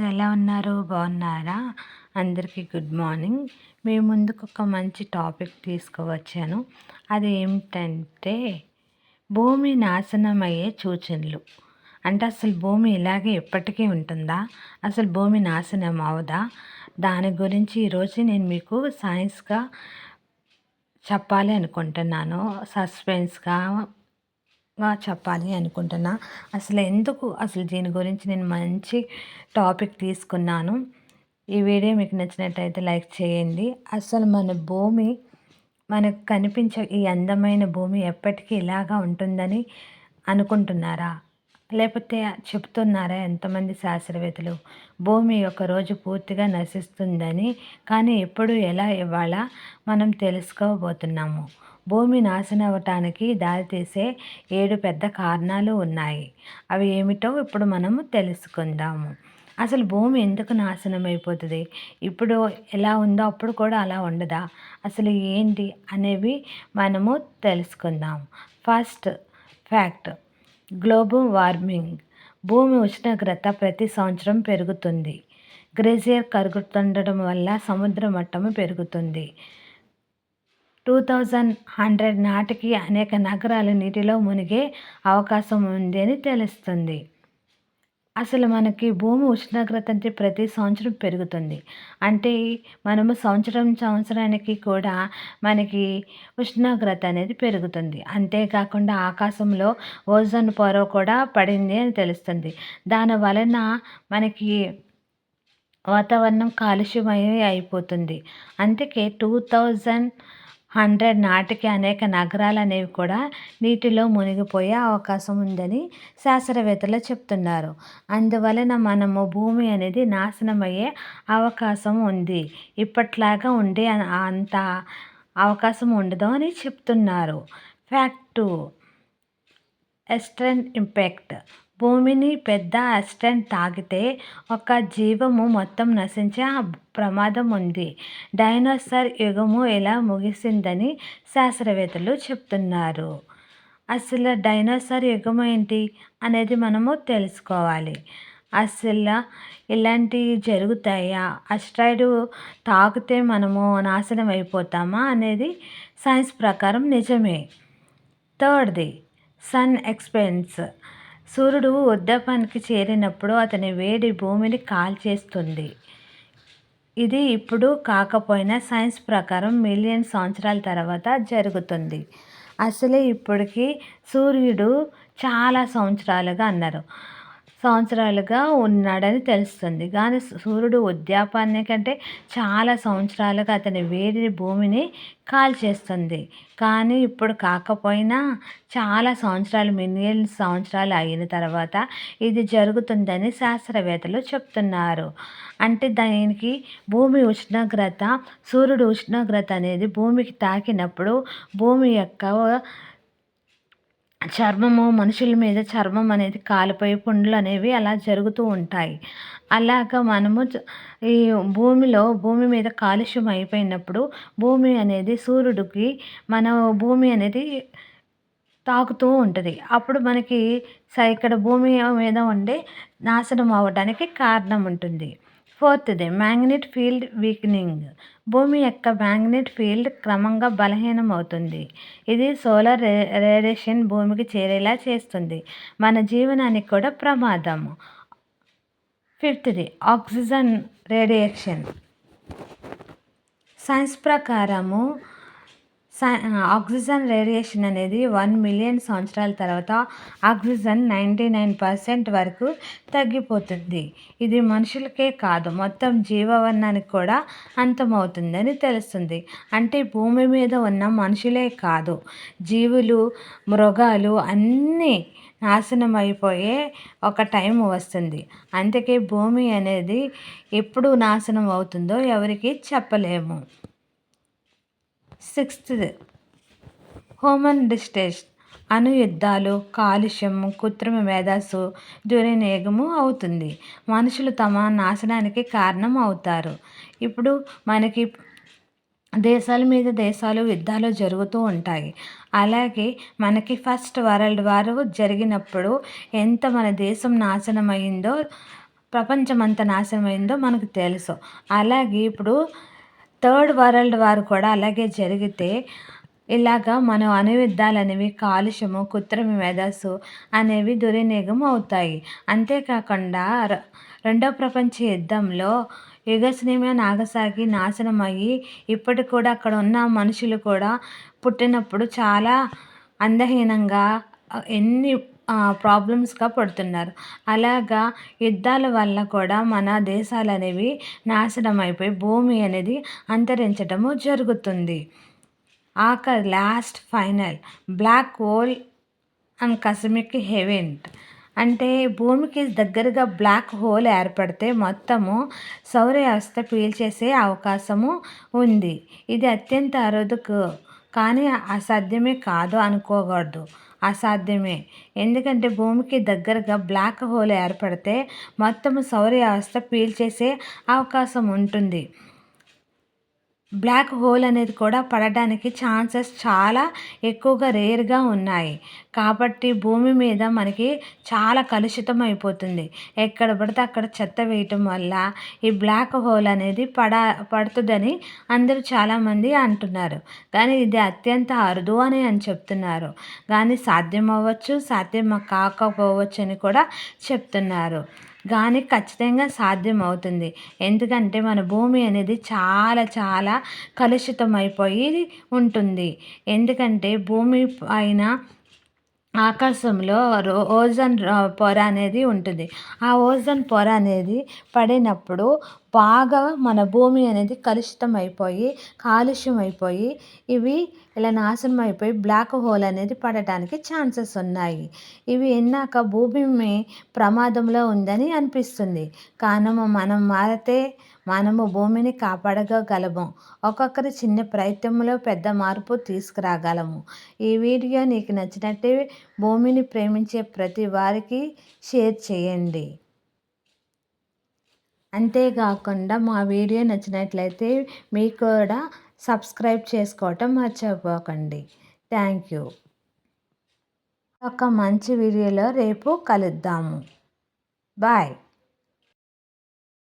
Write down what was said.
ఎలా ఉన్నారు? బాగున్నారా? అందరికీ గుడ్ మార్నింగ్. మీ ముందుకు ఒక మంచి టాపిక్ తీసుకువచ్చాను. అది ఏమిటంటే భూమి నాశనం అయ్యే సూచనలు. అంటే అసలు భూమి ఇలాగే ఎప్పటికీ ఉంటుందా? అసలు భూమి నాశనం అవదా? దాని గురించి ఈరోజు నేను మీకు సైన్స్గా చెప్పాలి అనుకుంటున్నాను. సస్పెన్స్గా చెప్పాలి అనుకుంటున్నా. అసలు ఎందుకు అసలు దీని గురించి నేను మంచి టాపిక్ తీసుకున్నాను. ఈ వీడియో మీకు నచ్చినట్టయితే లైక్ చేయండి. అసలు మన భూమి మనకు కనిపించే ఈ అందమైన భూమి ఎప్పటికీ ఇలాగా ఉంటుందని అనుకుంటున్నారా? లేకపోతే చెప్తున్నారా ఎంతమంది శాస్త్రవేత్తలు? భూమి ఒక రోజు పూర్తిగా నశిస్తుందని కానీ ఎప్పుడు ఎలా ఇవ్వాలా మనం తెలుసుకోబోతున్నాము. భూమి నాశనం అవ్వటానికి దారితీసే ఏడు పెద్ద కారణాలు ఉన్నాయి. అవి ఏమిటో ఇప్పుడు మనము తెలుసుకుందాము. అసలు భూమి ఎందుకు నాశనం అయిపోతుంది ఇప్పుడు ఎలా ఉందో అప్పుడు కూడా అలా ఉండదా? అసలు ఏంటి అనేవి మనము తెలుసుకుందాం. First fact global warming. భూమి ఉష్ణోగ్రత ప్రతి సంవత్సరం పెరుగుతుంది. గ్రేజియర్ కరుగుతుండడం వల్ల సముద్ర మట్టము పెరుగుతుంది. టూ థౌజండ్ హండ్రెడ్ నాటికి అనేక నగరాలు నీటిలో మునిగే అవకాశం ఉంది అని తెలుస్తుంది. అసలు మనకి భూమి ఉష్ణోగ్రత అంటే ప్రతి సంవత్సరం పెరుగుతుంది. అంటే మనము సంవత్సరం సంవత్సరానికి కూడా మనకి ఉష్ణోగ్రత అనేది పెరుగుతుంది. అంతేకాకుండా ఆకాశంలో ఓజోన్ పొర కూడా పడింది అని తెలుస్తుంది. దాని వలన మనకి వాతావరణం కాలుష్యమయం అయిపోతుంది. అందుకే టూ థౌజండ్ హండ్రెడ్ నాటికి అనేక నగరాలు అనేవి కూడా నీటిలో మునిగిపోయే అవకాశం ఉందని శాస్త్రవేత్తలు చెప్తున్నారు. అందువలన మనము భూమి అనేది నాశనం అయ్యే అవకాశం ఉంది. ఇప్పట్లాగా ఉండే అంత అవకాశం ఉండదు అని చెప్తున్నారు. ఫ్యాక్ట్. Two asteroid impact. భూమిని పెద్ద అస్టెంట్ తాకితే ఒక జీవము మొత్తం నశించే ప్రమాదం ఉంది డైనోసార్ యుగము ఎలా ముగిసిందని శాస్త్రవేత్తలు చెప్తున్నారు. అసలు డైనోసార్ యుగం ఏంటి అనేది మనము తెలుసుకోవాలి. అసలు ఇలాంటివి జరుగుతాయా? అస్ట్రాయిడ్ తాకితే మనము నాశనం అయిపోతామా అనేది సైన్స్ ప్రకారం నిజమే. థర్డ్ది సన్ ఎక్స్పెన్స్. సూర్యుడు వృద్ధాపానికి చేరినప్పుడు అతని వేడి భూమిని కాల్చేస్తుంది. ఇది ఇప్పుడు కాకపోయినా సైన్స్ ప్రకారం మిలియన్ సంవత్సరాల తర్వాత జరుగుతుంది. అసలే ఇప్పటికీ సూర్యుడు చాలా సంవత్సరాలుగా అన్నారు. సంవత్సరాలుగా ఉన్నాడని తెలుస్తుంది. కానీ సూర్యుడు ఉద్యాపాన్ని కంటే చాలా సంవత్సరాలుగా అతని వేడిని భూమిని కాల్చేస్తుంది కానీ ఇప్పుడు కాకపోయినా చాలా సంవత్సరాలు మిలియన్ సంవత్సరాలు అయిన తర్వాత ఇది జరుగుతుందని శాస్త్రవేత్తలు చెప్తున్నారు. అంటే దానికి భూమి ఉష్ణోగ్రత సూర్యుడు ఉష్ణోగ్రత అనేది భూమికి తాకినప్పుడు భూమి యొక్క చర్మము మనుషుల మీద చర్మం అనేది కాలిపోయి పుండ్లు అనేవి అలా జరుగుతూ ఉంటాయి. అలాగ మనము ఈ భూమిలో భూమి మీద కాలుష్యం అయిపోయినప్పుడు భూమి అనేది సూర్యుడికి మన భూమి అనేది తాకుతూ ఉంటుంది. అప్పుడు మనకి ఇక్కడ భూమి మీద ఉండే నాశనం అవ్వడానికి కారణం ఉంటుంది. ఫోర్త్ది మ్యాగ్నెట్ ఫీల్డ్ వీక్నింగ్. భూమి యొక్క మ్యాగ్నెట్ ఫీల్డ్ క్రమంగా బలహీనం అవుతుంది ఇది సోలార్ రే రేడియేషన్ భూమికి చేరేలా చేస్తుంది. మన జీవనానికి కూడా ప్రమాదం. ఫిఫ్త్ది ఆక్సిజన్ రేడియేషన్. సైన్స్ ప్రకారము ఆక్సిజన్ రేడియేషన్ అనేది వన్ మిలియన్ సంవత్సరాల తర్వాత ఆక్సిజన్ నైంటీ నైన్ పర్సెంట్ వరకు తగ్గిపోతుంది. ఇది మనుషులకే కాదు మొత్తం జీవవర్ణానికి కూడా అంతమవుతుందని తెలుస్తుంది. అంటే భూమి మీద ఉన్న మనుషులే కాదు జీవులు మృగాలు అన్నీ నాశనం అయిపోయే ఒక టైం వస్తుంది. అందుకే భూమి అనేది ఎప్పుడు నాశనం అవుతుందో ఎవరికి చెప్పలేము. సిక్స్త్ హ్యూమన్ డిస్టేష్ అణు యుద్ధాలు కాలుష్యము కృత్రిమ మేధస్సు దుర్వినియోగము అవుతుంది. మనుషులు తమ నాశనానికి కారణం అవుతారు. ఇప్పుడు మనకి దేశాల మీద దేశాలు యుద్ధాలు జరుగుతూ ఉంటాయి. అలాగే మనకి ఫస్ట్ వరల్డ్ వార్ జరిగినప్పుడు ఎంత మన దేశం నాశనం అయిందో ప్రపంచమంత నాశనమైందో మనకు తెలుసు. అలాగే ఇప్పుడు థర్డ్ వరల్డ్ వార్ కూడా అలాగే జరిగితే ఇలాగా మనం అణుయుద్ధాలు అనేవి కాలుష్యము కృత్రిమ మేధస్సు అనేవి దుర్వినియోగం అవుతాయి. అంతేకాకుండా రెండో ప్రపంచ యుద్ధంలో యుగశ్రీమ నాగసాగి నాశనం అయ్యి ఇప్పటి కూడా అక్కడ ఉన్న మనుషులు కూడా పుట్టినప్పుడు చాలా అందహీనంగా ఎన్ని ప్రాబ్లమ్స్గా పడుతున్నారు. అలాగా యుద్ధాల వల్ల కూడా మన దేశాలు అనేవి నాశనం అయిపోయి భూమి అనేది అంతరించడము జరుగుతుంది. ఆఖరి last final black hole and cosmic event అంటే భూమికి దగ్గరగా బ్లాక్ హోల్ ఏర్పడితే మొత్తము సౌర వ్యవస్థ పీల్చేసే అవకాశము ఉంది. ఇది అత్యంత అరుదుకు కానీ అసాధ్యమే కాదు అనుకోకూడదు. అసాధ్యమే. ఎందుకంటే భూమికి దగ్గరగా బ్లాక్ హోల్ ఏర్పడితే మొత్తం సౌర వ్యవస్థ పీల్చేసే అవకాశం ఉంటుంది. బ్లాక్ హోల్ అనేది కూడా పడడానికి ఛాన్సెస్ చాలా ఎక్కువగా రేర్గా ఉన్నాయి. కాబట్టి భూమి మీద మనకి చాలా కలుషితం అయిపోతుంది. ఎక్కడ పడితే అక్కడ చెత్త వేయటం వల్ల ఈ బ్లాక్ హోల్ అనేది పడ పడుతుందని అందరూ చాలామంది అంటున్నారు. కానీ ఇది అత్యంత అరుదు అని అని చెప్తున్నారు. కానీ సాధ్యం అవ్వచ్చు సాధ్యం కాకపోవచ్చు అని కూడా చెప్తున్నారు. కానీ ఖచ్చితంగా సాధ్యం అవుతుంది ఎందుకంటే మన భూమి అనేది చాలా చాలా కలుషితం అయిపోయి ఉంటుంది. ఎందుకంటే భూమి పైన ఆకాశంలో ఓజోన్ పొర అనేది ఉంటుంది. ఆ ఓజోన్ పొర అనేది పడినప్పుడు బాగా మన భూమి అనేది కలుషితం అయిపోయి కాలుష్యం అయిపోయి ఇవి ఇలా నాశనం అయిపోయి బ్లాక్ హోల్ అనేది పడటానికి ఛాన్సెస్ ఉన్నాయి. ఇవి ఎన్నాక భూమి ప్రమాదంలో ఉందని అనిపిస్తుంది. కానీ మనం మారితే మనము భూమిని కాపాడగలము. ఒక్కొక్కరి చిన్న ప్రయత్నంలో పెద్ద మార్పు తీసుకురాగలము. ఈ వీడియో నీకు నచ్చినట్టే భూమిని ప్రేమించే ప్రతి వారికి షేర్ చేయండి. అంతేకాకుండా మా వీడియో నచ్చినట్లయితే మీకు కూడా సబ్స్క్రైబ్ చేసుకోవటం మర్చిపోకండి. Thank you. ఒక మంచి వీడియోలో రేపు కలుద్దాము. బాయ్.